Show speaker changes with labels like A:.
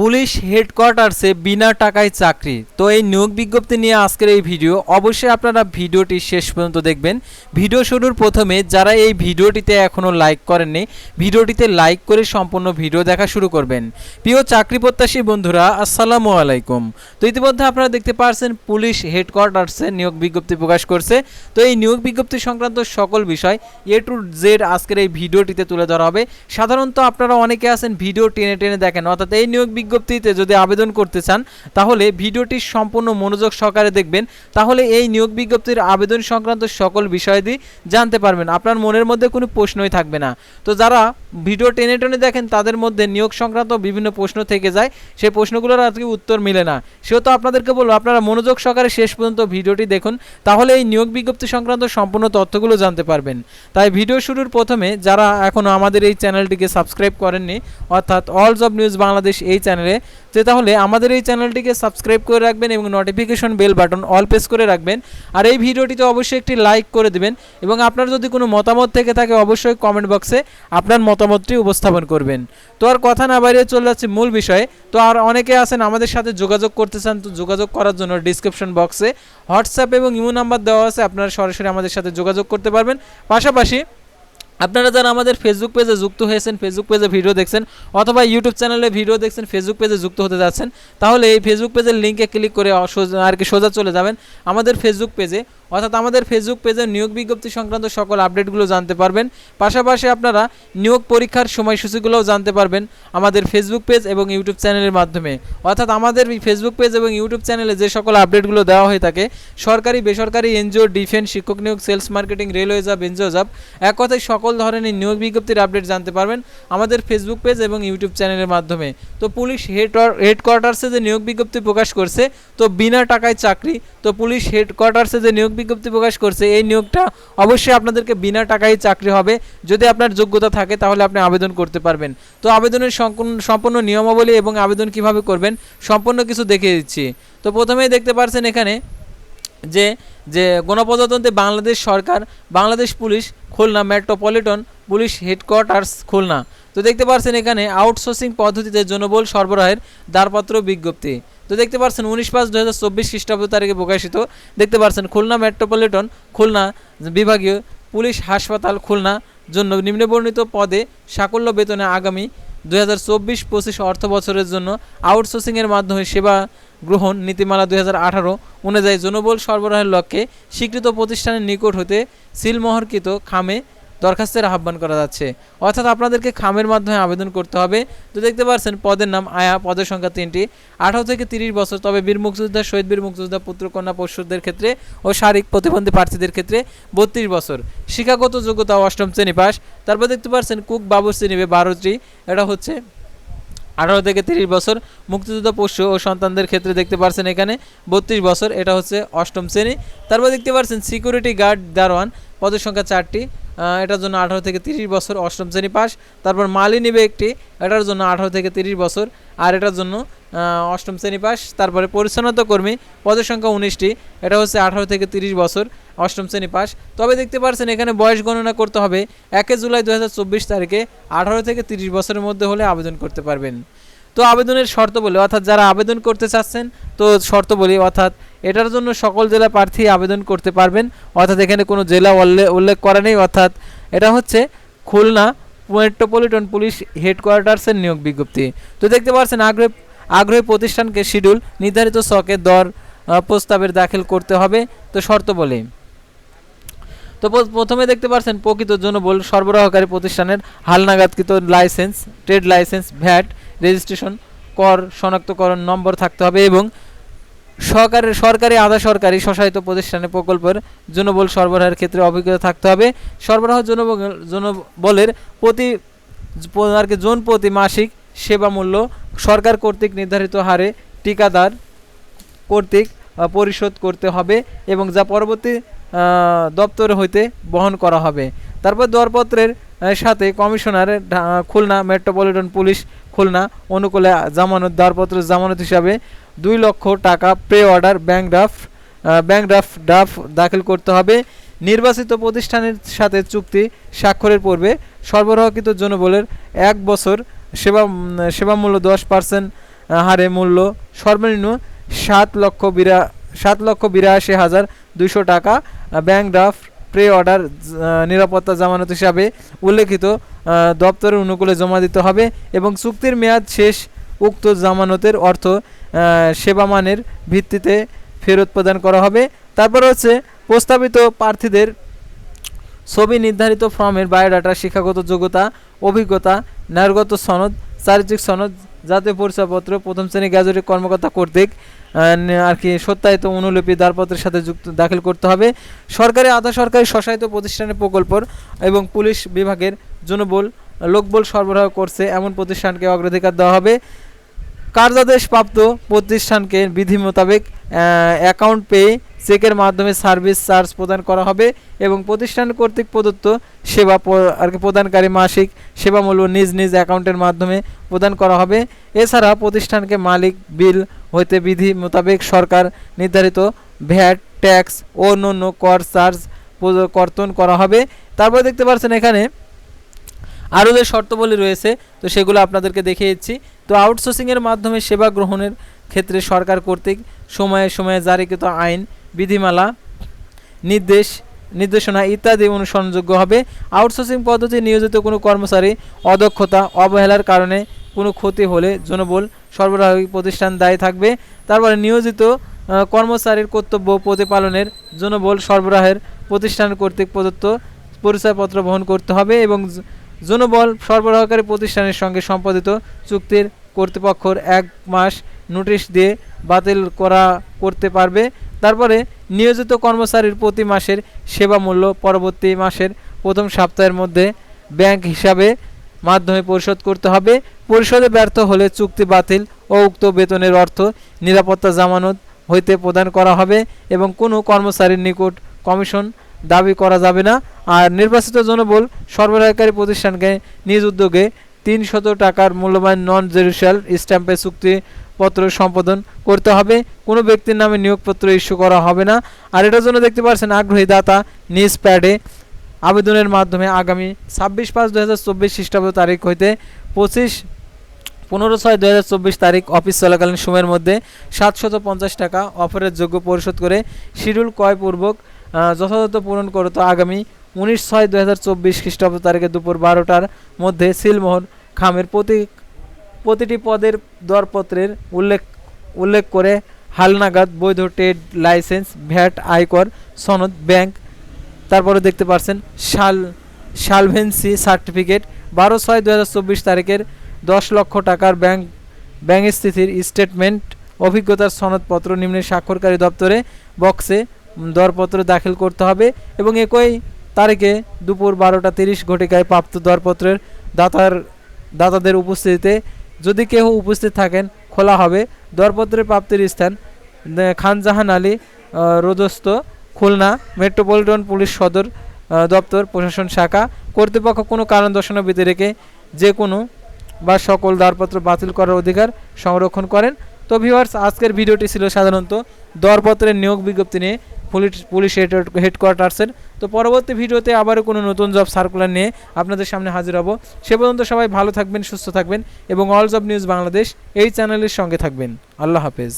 A: Police হেডকোয়ার্টার্সে বিনা টাকায় চাকরি। তো এই নিয়োগ বিজ্ঞপ্তি নিয়ে আজকের এই ভিডিও। অবশ্যই আপনারা ভিডিওটি শেষ পর্যন্ত দেখবেন। ভিডিও শুরুর প্রথমে যারা এই ভিডিওটিতে এখনও লাইক করেননি, ভিডিওটিতে লাইক করে সম্পূর্ণ ভিডিও দেখা শুরু করবেন। প্রিয় চাকরি প্রত্যাশী বন্ধুরা, আসসালামু আলাইকুম। তো ইতিমধ্যে আপনারা দেখতে পারছেন পুলিশ হেডকোয়ার্টার্সে নিয়োগ বিজ্ঞপ্তি প্রকাশ করছে। তো এই নিয়োগ বিজ্ঞপ্তি সংক্রান্ত সকল বিষয় এ টু জেড আজকের এই ভিডিওটিতে তুলে ধরা হবে। সাধারণত আপনারা অনেকে আছেন ভিডিও টেনে টেনে দেখেন, অর্থাৎ এই নিয়োগ বিজ্ঞপ্তিতে যদি আবেদন করতে চান, তাহলে ভিডিওটি সম্পূর্ণ মনোযোগ সহকারে দেখবেন। তাহলে এই নিয়োগ বিজ্ঞপ্তির আবেদন সংক্রান্ত সকল বিষয়াদি জানতে পারবেন। আপনার মনের মধ্যে কোনো প্রশ্নই থাকবে না। তো যারা ভিডিও টেনে টেনে দেখেন, তাদের মধ্যে নিয়োগ সংক্রান্ত বিভিন্ন প্রশ্ন থেকে যায়। সেই প্রশ্নগুলোর আর কি উত্তর মিলে না। সেহেতু আপনাদেরকে বলব, আপনারা মনোযোগ সহকারে শেষ পর্যন্ত ভিডিওটি দেখুন। তাহলে এই নিয়োগ বিজ্ঞপ্তি সংক্রান্ত সম্পূর্ণ তথ্যগুলো জানতে পারবেন। তাই ভিডিও শুরুর প্রথমে যারা এখনও আমাদের এই চ্যানেলটিকে সাবস্ক্রাইব করেননি, অর্থাৎ অল অব নিউজ বাংলাদেশ এই চ্যানেলে যে তাহলে আমাদের এই চ্যানেলটিকে সাবস্ক্রাইব করে রাখবেন এবং notification bell button all press করে রাখবেন। আর এই ভিডিওটিতে অবশ্যই একটি লাইক করে দেবেন এবং আপনার যদি কোনো মতামত থেকে থাকে অবশ্যই কমেন্ট বক্সে আপনার মতামতটি উপস্থাপন করবেন। তো আর কথা না বাড়িয়ে চলে যাচ্ছে মূল বিষয়ে। তো আর অনেকে আছেন আমাদের সাথে যোগাযোগ করতে চান, তো যোগাযোগ করার জন্য ডিসক্রিপশন বক্সে হোয়াটসঅ্যাপ এবং ইমো নাম্বার দেওয়া আছে, আপনারা সরাসরি আমাদের সাথে যোগাযোগ করতে পারবেন। পাশাপাশি আপনারা যারা আমাদের ফেসবুক পেজে যুক্ত হয়েছেন ফেসবুক পেজে ভিডিও দেখছেন, অথবা ইউটিউব চ্যানেলে ভিডিও দেখছেন ফেসবুক পেজে যুক্ত হতে যাচ্ছেন, তাহলে এই ফেসবুক পেজের লিঙ্কে ক্লিক করে আর কি সোজা চলে যাবেন। আমাদের ফেসবুক পেজে অর্থাৎ আমাদের ফেসবুক পেজে নিয়োগ বিজ্ঞপ্তি সংক্রান্ত সকল আপডেটগুলো জানতে পারবেন। পাশাপাশি আপনারা নিয়োগ পরীক্ষার সময়সূচিগুলোও জানতে পারবেন আমাদের ফেসবুক পেজ এবং ইউটিউব চ্যানেলের মাধ্যমে। অর্থাৎ আমাদের ফেসবুক পেজ এবং ইউটিউব চ্যানেলে যে সকল আপডেটগুলো দেওয়া হয়ে থাকে, সরকারি, বেসরকারি এনজিও ডিফেন্স শিক্ষক নিয়োগ sales marketing railway job NGO job এক কথায় সকল ধরনের নিয়োগ বিজ্ঞপ্তির আপডেট জানতে পারবেন আমাদের ফেসবুক পেজ এবং ইউটিউব চ্যানেলের মাধ্যমে। তো পুলিশ হেড হেডকোয়ার্টার্সে যে নিয়োগ বিজ্ঞপ্তি প্রকাশ করছে, তো বিনা টাকায় চাকরি, তো পুলিশ হেডকোয়ার্টার্সে যে নিয়োগ বিজ্ঞপ্তি প্রকাশ করছে, এই নিয়োগটা অবশ্যই আপনাদেরকে বিনা টাকায় চাকরি হবে। যদি আপনার যোগ্যতা থাকে, তাহলে আপনি আবেদন করতে পারবেন। তো আবেদনের সম্পূর্ণ নিয়মাবলী এবং আবেদন কীভাবে করবেন, সম্পূর্ণ কিছু দেখিয়ে দিচ্ছি। তো প্রথমেই দেখতে পারছেন এখানে যে যে গণপ্রজাতন্ত্রী বাংলাদেশ সরকার, Bangladesh police, Khulna, metropolitan police headquarters, Khulna. তো দেখতে পাচ্ছেন এখানে আউটসোর্সিং পদ্ধতিতে জনবল সরবরাহের দারপত্র বিজ্ঞপ্তি। তো দেখতে পাচ্ছেন উনিশ পাঁচ দু হাজার চব্বিশ খ্রিস্টাব্দ তারিখে প্রকাশিত। দেখতে পাচ্ছেন খুলনা মেট্রোপলিটন, খুলনা বিভাগীয় পুলিশ হাসপাতাল, খুলনা জন্য নিম্নবর্ণিত পদে সাকল্য বেতনে আগামী দুই হাজার চব্বিশ পঁচিশ অর্থ বছরের জন্য আউটসোর্সিংয়ের মাধ্যমে সেবা গ্রহণ নীতিমালা দুই হাজার আঠারো অনুযায়ী জনবল সরবরাহের লক্ষ্যে স্বীকৃত প্রতিষ্ঠানের নিকট হতে সিলমোহরকৃত খামে দরখাস্তের আহ্বান করা যাচ্ছে। অর্থাৎ আপনাদেরকে খামের মাধ্যমে আবেদন করতে হবে। তো দেখতে পাচ্ছেন পদের নাম আয়া, পদের সংখ্যা তিনটি। আঠারো থেকে তিরিশ বছর, তবে বীর মুক্তিযোদ্ধা, শহীদ বীর মুক্তিযোদ্ধা পুত্রকন্যা পশুদের ক্ষেত্রে ও শারীরিক প্রতিবন্ধী প্রার্থীদের ক্ষেত্রে বত্রিশ বছর। শিক্ষাগত যোগ্যতা অষ্টম শ্রেণি পাস। তারপর দেখতে পাচ্ছেন কুক বাবুর্চি নেবে বারোটি এটা হচ্ছে আঠারো থেকে তিরিশ বছর, মুক্তিযোদ্ধা, পশু ও সন্তানদের ক্ষেত্রে দেখতে পাচ্ছেন এখানে বত্রিশ বছর, এটা হচ্ছে অষ্টম শ্রেণি। তারপর দেখতে পাচ্ছেন সিকিউরিটি গার্ড দারোয়ান, পদের সংখ্যা চারটি। এটার জন্য আঠারো থেকে তিরিশ বছর অষ্টম শ্রেণি পাস। তারপর মালি নিবে একটি, এটার জন্য আঠারো থেকে তিরিশ বছর। আর এটার জন্য অষ্টম শ্রেণি পাস। তারপরে পরিচ্ছন্নতা কর্মী, পদের সংখ্যা উনিশটি। এটা হচ্ছে আঠারো থেকে তিরিশ বছর অষ্টম শ্রেণি পাস। তবে দেখতে পাচ্ছেন এখানে বয়স গণনা করতে হবে। একে জুলাই দু হাজার চব্বিশ তারিখে আঠারো থেকে তিরিশ বছরের মধ্যে হলে আবেদন করতে পারবেন। তো আবেদনের শর্ত বলে, অর্থাৎ যারা আবেদন করতে চাচ্ছেন, তো শর্ত বলি, অর্থাৎ এটার জন্য সকল জেলা প্রার্থী আবেদন করতে পারবেন। অর্থাৎ এখানে কোনো জেলা উল্লেখ করা নেই। অর্থাৎ এটা হচ্ছে খুলনা মেট্রোপলিটন পুলিশ হেডকোয়ার্টার্সের নিয়োগ বিজ্ঞপ্তি। তো দেখতে পাচ্ছেন, আগ্রহী আগ্রহী প্রতিষ্ঠানকে শিডিউল নির্ধারিত শকে দর প্রস্তাবের দাখিল করতে হবে। তো শর্ত বলে। তো প্রথমে দেখতে পাচ্ছেন, প্রকৃত জনবল সরবরাহকারী প্রতিষ্ঠানের হালনাগাদকৃত licence, trade licence, VAT, registration কর, শনাক্তকরণ নম্বর থাকতে হবে এবং সরকারের সরকারি, আধা সরকারি স্বশাসিত প্রতিষ্ঠানের প্রকল্পের জনবল সরবরাহের ক্ষেত্রে অভিজ্ঞতা থাকতে হবে। সরবরাহ জনবল জনবলের প্রতি, আর কি জন প্রতি মাসিক সেবা মূল্য সরকার কর্তৃক নির্ধারিত হারে ঠিকাদার কর্তৃক পরিশোধ করতে হবে এবং যা পরবর্তী দপ্তর হইতে বহন করা হবে। তারপর দরপত্রের সাথে commissioner Khulna metropolitan police Khulna অনুকূলে জামানত দরপত্র জামানত হিসাবে দুই লক্ষ টাকা pay order bank draft bank draft draft দাখিল করতে হবে। নির্বাচিত প্রতিষ্ঠানের সাথে চুক্তি স্বাক্ষরের পূর্বে সরবরাহকৃত জনবলের এক বছর সেবা সেবামূল্য দশ পার্সেন্ট হারে মূল্য সর্বনিম্ন সাত লক্ষ বিরা সাত লক্ষ বিরাশি হাজার দুইশো টাকা ব্যাংক ড্রাফট প্রে অর্ডার নিরাপত্তা জামানত হিসাবে উল্লেখিত দপ্তরের অনুকূলে জমা দিতে হবে এবং চুক্তির মেয়াদ শেষ উক্ত জামানতের অর্থ সেবামানের ভিত্তিতে ফেরত প্রদান করা হবে। তারপর হচ্ছে, প্রস্তাবিত প্রার্থীদের ছবি নির্ধারিত ফর্মের বায়োডাটা, শিক্ষাগত যোগ্যতা, অভিজ্ঞতা ন্যায়গত সনদ, চারিত্রিক সনদ জাতীয় পরিচয়পত্র প্রথম শ্রেণি গ্যাজেটের কর্মকর্তা কর্তৃক আর কি সত্যায়িত অনুলিপি দারপত্রের সাথে যুক্ত, দাখিল করতে হবে। সরকারি, আধা সরকারি স্বশায়িত প্রতিষ্ঠানের প্রকল্প এবং পুলিশ বিভাগের জনবল লোকবল সরবরাহ করছে এমন প্রতিষ্ঠানকে অগ্রাধিকার দেওয়া হবে। কার্যাদেশ প্রাপ্ত প্রতিষ্ঠানকে বিধি মোতাবেক অ্যাকাউন্ট পে চেকের মাধ্যমে সার্ভিস চার্জ প্রদান করা হবে এবং প্রতিষ্ঠান কর্তৃক প্রদত্ত সেবা আর কি প্রদানকারী মাসিক সেবা মূল্য নিজ নিজ অ্যাকাউন্টের মাধ্যমে প্রদান করা হবে। এছাড়া প্রতিষ্ঠানকে মালিক, বিল, হইতে বিধি মোতাবেক সরকার নির্ধারিত ভ্যাট, ট্যাক্স ও অন্যান্য কর চার্জ কর্তন করা হবে। তারপর দেখতে পাচ্ছেন এখানে আরও যে শর্তাবলী রয়েছে, তো সেগুলো আপনাদেরকে দেখিয়েছি। তো আউটসোর্সিংয়ের মাধ্যমে সেবা গ্রহণের ক্ষেত্রে সরকার কর্তৃক সময়ে সময়ে জারিকৃত আইন বিধিমালা, নির্দেশ, নির্দেশনা ইত্যাদি অনুসরণযোগ্য হবে। আউটসোর্সিং পদ্ধতি নিয়োজিত কোনো কর্মচারী অদক্ষতা, অবহেলার কারণে কোনো ক্ষতি হলে জনবল সরবরাহী প্রতিষ্ঠান দায়ী থাকবে। তারপরে নিয়োজিত কর্মচারীর কর্তব্য প্রতিপালনের জনবল সরবরাহের প্রতিষ্ঠান কর্তৃক প্রদত্ত পরিচয়পত্র বহন করতে হবে এবং জনবল সরবরাহকারী প্রতিষ্ঠানের সঙ্গে সম্পাদিত চুক্তির কর্তৃপক্ষর এক মাস নোটিশ দিয়ে বাতিল করা করতে পারবে। তারপরে নিয়োজিত কর্মচারীর প্রতি মাসের সেবা মূল্য পরবর্তী মাসের প্রথম সপ্তাহের মধ্যে ব্যাংক হিসাবে মাধ্যমে পরিশোধ করতে হবে। পরিশোধে ব্যর্থ হলে চুক্তি বাতিল ও উক্ত বেতনের অর্থ নিরাপত্তা জামানত হইতে প্রদান করা হবে এবং কোনো কর্মচারীর নিকট কমিশন দাবি করা যাবে না। আর নির্বাচিত জনবল সরবরাহকারী প্রতিষ্ঠানকে নিজ উদ্যোগে তিনশত টাকার মূল্যবান নন জেরুশাল স্ট্যাম্পে চুক্তিপত্র সম্পাদন করতে হবে। কোনো ব্যক্তির নামে নিয়োগপত্র ইস্যু করা হবে না। আর এটার জন্য দেখতে পাচ্ছেন আগ্রহী দাতা নিজ প্যাডে আবেদনের মাধ্যমে আগামী ছাব্বিশ পাঁচ দু হাজার চব্বিশ খ্রিস্টাব্দ তারিখ হইতে পঁচিশ পনেরো ছয় দু চব্বিশ তারিখ অফিস চলাকালীন সময়ের মধ্যে সাতশত পঞ্চাশ টাকা অফারের যোগ্য পরিশোধ করে শিডিউল ক্রয়পূর্বক যথাযথ পূরণ করত আগামী উনিশ ছয় দু হাজার চব্বিশ খ্রিস্টাব্দ তারিখে দুপুর বারোটার মধ্যে সিলমোহর খামের প্রতি প্রতিটি পদের দরপত্রের উল্লেখ উল্লেখ করে হালনাগাদ বৈধ ট্রেড লাইসেন্স, ভ্যাট, আয়কর, সনদ, ব্যাংক, তারপরে দেখতে পাচ্ছেন শাল সালভেন্সি সার্টিফিকেট, বারো ছয় দু চব্বিশ তারিখের দশ লক্ষ টাকার ব্যাংক ব্যাংক স্থিতির স্টেটমেন্ট, অভিজ্ঞতার সনদপত্র নিম্নে স্বাক্ষরকারী দপ্তরে বক্সে দরপত্র দাখিল করতে হবে এবং একই তারিখে দুপুর বারোটা তিরিশ ঘটিকায় প্রাপ্ত দরপত্রের দাতার, দাতাদের উপস্থিতিতে যদি কেউ উপস্থিত থাকেন, খোলা হবে। দরপত্রের প্রাপ্তির স্থান খানজাহান আলী রোদস্ত খুলনা মেট্রোপলিটন পুলিশ সদর দপ্তর, প্রশাসন শাখা। কর্তৃপক্ষ কোনো কারণ দর্শানো রেখে যে কোনো বা সকল দরপত্র বাতিল করার অধিকার সংরক্ষণ করেন। তো ভিউয়ার্স আজকের ভিডিওটি ছিল সাধারণত দরপত্রের নিয়োগ বিজ্ঞপ্তি নিয়ে। পুলিশ পুলিশ হেড- হেডকোয়ার্টার্সের তো পরবর্তী ভিডিওতে আবারও কোনো নতুন জব সার্কুলার নিয়ে আপনাদের সামনে হাজির হব। সে পর্যন্ত সবাই ভালো থাকবেন, সুস্থ থাকবেন এবং অল জব নিউজ বাংলাদেশ এই চ্যানেলের সঙ্গে থাকবেন। আল্লাহ হাফেজ।